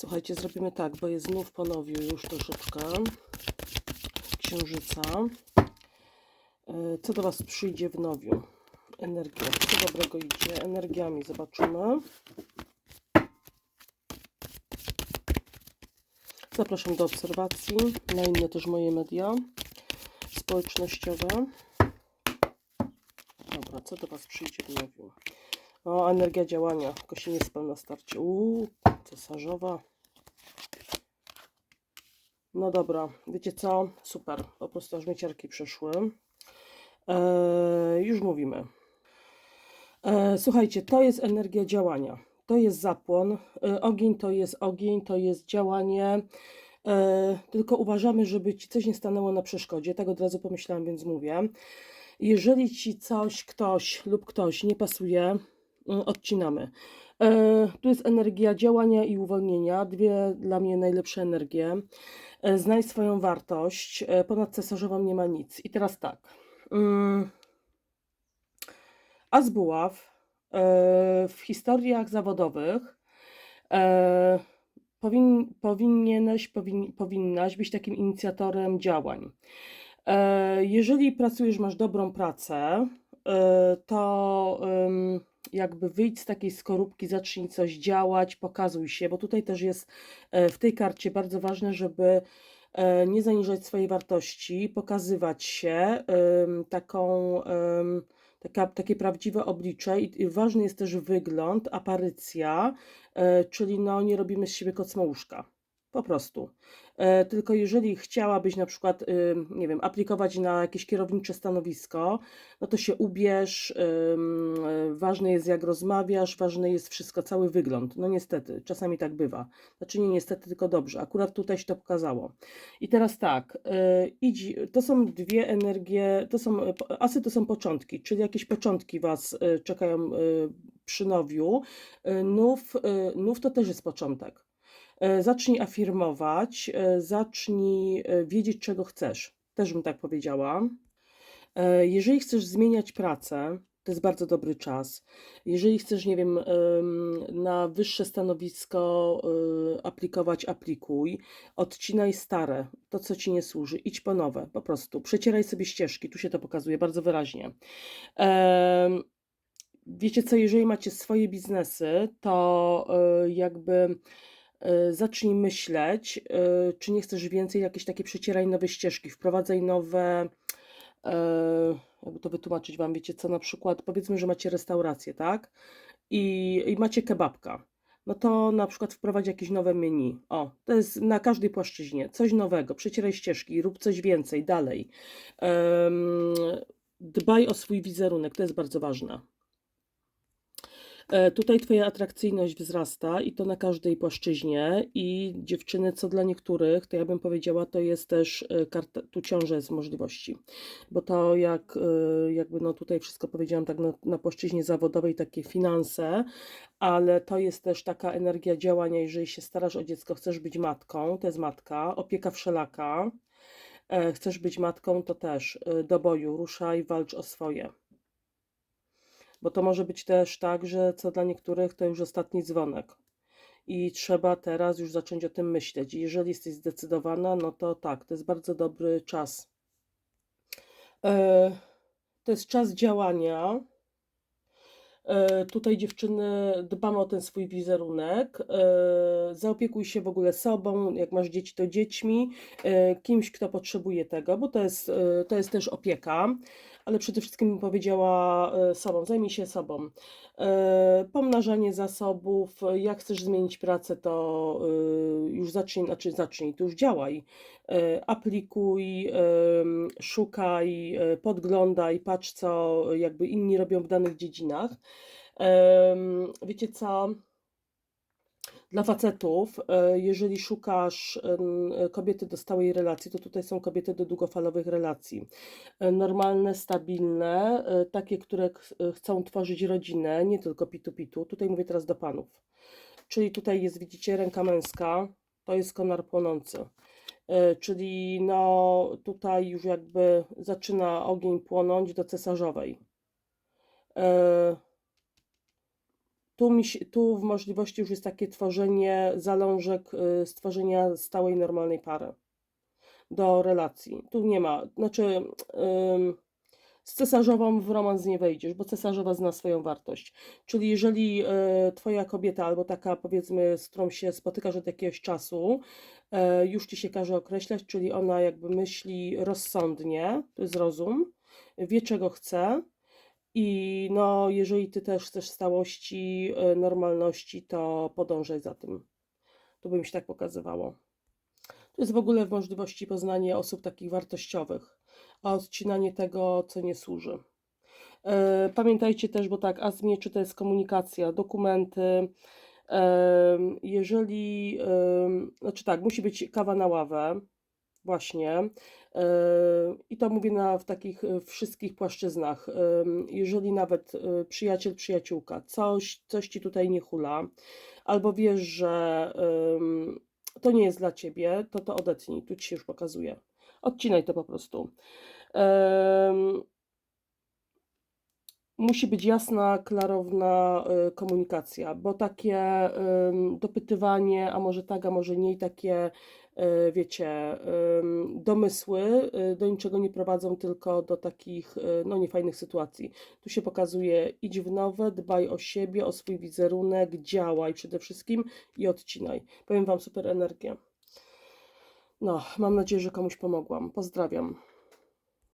Słuchajcie, zrobimy tak, bo jest znów po nowiu już troszeczkę. Księżyca. E, Co do Was przyjdzie w nowiu? Energia. Co dobrego idzie? Energiami zobaczymy. Zapraszam do obserwacji na inne też moje media społecznościowe. Dobra, co do Was przyjdzie w nowiu? O, energia działania. Tylko się nie spał na starcie. Uuu, cesarzowa. No dobra, wiecie co? Super. Po prostu aż mi ciarki przeszły. Eee, już mówimy. E, słuchajcie, to jest energia działania. To jest zapłon. E, ogień to jest ogień, to jest działanie. E, tylko uważamy, żeby ci coś nie stanęło na przeszkodzie. Tak od razu pomyślałam, więc mówię. Jeżeli ci coś, ktoś lub ktoś nie pasuje, odcinamy. E, tu jest energia działania i uwolnienia. Dwie dla mnie najlepsze energie. E, znajdź swoją wartość. E, ponad cesarzową nie ma nic. I teraz tak. Mm. As buław e, w historiach zawodowych powin, powinieneś, powin, powinnaś być takim inicjatorem działań. Jeżeli pracujesz, masz dobrą pracę, to jakby wyjdź z takiej skorupki, zacznij coś działać, pokazuj się, bo tutaj też jest e, w tej karcie bardzo ważne, żeby e, nie zaniżać swojej wartości, pokazywać się taką, taka, takie prawdziwe oblicze i, i ważny jest też wygląd, aparycja, e, czyli no nie robimy z siebie kocmołuszka. Po prostu. E, Tylko jeżeli chciałabyś na przykład, ym, nie wiem, aplikować na jakieś kierownicze stanowisko, no to się ubierz. e, Ważne jest, jak rozmawiasz, ważne jest wszystko, cały wygląd. No niestety, czasami tak bywa. Znaczy nie niestety, tylko dobrze. Akurat tutaj się to pokazało. I teraz tak, e, idź, to są dwie energie, to są, asy to są początki, czyli jakieś początki Was czekają przy nowiu. Nów, nów to też jest początek. E, Zacznij afirmować, e, zacznij e, wiedzieć, czego chcesz. Też bym tak powiedziała. Jeżeli chcesz zmieniać pracę, to jest bardzo dobry czas. Jeżeli chcesz, nie wiem, em, na wyższe stanowisko aplikować, aplikuj. Odcinaj stare, to co ci nie służy, idź po nowe, po prostu. Przecieraj sobie ścieżki, tu się to pokazuje bardzo wyraźnie. Wiecie co, jeżeli macie swoje biznesy, to jakby zacznij myśleć, e, czy nie chcesz więcej, jakieś takie przecieraj nowe ścieżki, wprowadzaj nowe, e, jakby to wytłumaczyć wam, wiecie co, na przykład powiedzmy, że macie restaurację, tak? I, i macie kebabka. No to na przykład wprowadź jakieś nowe menu. O, to jest na każdej płaszczyźnie. Coś nowego, przecieraj ścieżki, rób coś więcej, dalej. Dbaj o swój wizerunek, to jest bardzo ważne. E, Tutaj Twoja atrakcyjność wzrasta i to na każdej płaszczyźnie. I dziewczyny, co dla niektórych, to ja bym powiedziała, to jest też e, karta, tu ciąże z możliwości. Bo to jak e, jakby no tutaj wszystko powiedziałam tak na, na płaszczyźnie zawodowej, takie finanse, ale to jest też taka energia działania, jeżeli się starasz o dziecko, chcesz być matką, to jest matka, opieka wszelaka. Chcesz być matką, to też do boju, ruszaj, walcz o swoje. Bo to może być też tak, że co dla niektórych to już ostatni dzwonek. I trzeba teraz już zacząć o tym myśleć. I jeżeli jesteś zdecydowana, no to tak, to jest bardzo dobry czas. E, To jest czas działania. E, Tutaj dziewczyny dbamy o ten swój wizerunek. E, Zaopiekuj się w ogóle sobą, jak masz dzieci, to dziećmi, kimś, kto potrzebuje tego, bo to jest, to jest też opieka, ale przede wszystkim powiedziała e, sobą, zajmij się sobą. E, Pomnażanie zasobów, jak chcesz zmienić pracę, to e, już zacznij, znaczy zacznij, to już działaj. Aplikuj, szukaj, podglądaj, patrz, co jakby inni robią w danych dziedzinach. Wiecie co? Dla facetów, e, jeżeli szukasz kobiety do stałej relacji, to tutaj są kobiety do długofalowych relacji. E, Normalne, stabilne, e, takie, które ch- chcą tworzyć rodzinę, nie tylko pitu-pitu. Tutaj mówię teraz do panów. Czyli tutaj jest, widzicie, ręka męska, to jest konar płonący. Czyli no tutaj już jakby zaczyna ogień płonąć do cesarzowej. Tu, mi się, tu w możliwości już jest takie tworzenie zalążek y, stworzenia stałej, normalnej pary do relacji. Tu nie ma, znaczy ym, z cesarzową w romans nie wejdziesz, bo cesarzowa zna swoją wartość. Czyli jeżeli y, twoja kobieta albo taka powiedzmy, z którą się spotykasz od jakiegoś czasu, y, już ci się każe określać, czyli ona jakby myśli rozsądnie, to jest rozum, wie czego chce, i no, jeżeli ty też chcesz stałości, y, normalności, to podążaj za tym. Tu by mi się tak pokazywało. To jest w ogóle w możliwości poznanie osób takich wartościowych, a odcinanie tego, co nie służy. E, Pamiętajcie też, bo tak, a z mieczy to jest komunikacja, dokumenty. Em, Jeżeli, znaczy tak, musi być kawa na ławę, właśnie. E, I to mówię na, w takich e, wszystkich płaszczyznach. Jeżeli nawet e, przyjaciel, przyjaciółka, coś, coś ci tutaj nie hula, albo wiesz, że to nie jest dla ciebie, to to odetnij. Tu ci się już pokazuje. Odcinaj to po prostu. Musi być jasna, klarowna komunikacja, bo takie dopytywanie, a może tak, a może nie, takie, wiecie, ym, domysły y, do niczego nie prowadzą, tylko do takich, y, no, niefajnych sytuacji. Tu się pokazuje, idź w nowe, dbaj o siebie, o swój wizerunek, działaj przede wszystkim i odcinaj. Powiem Wam super energię. No, mam nadzieję, że komuś pomogłam. Pozdrawiam.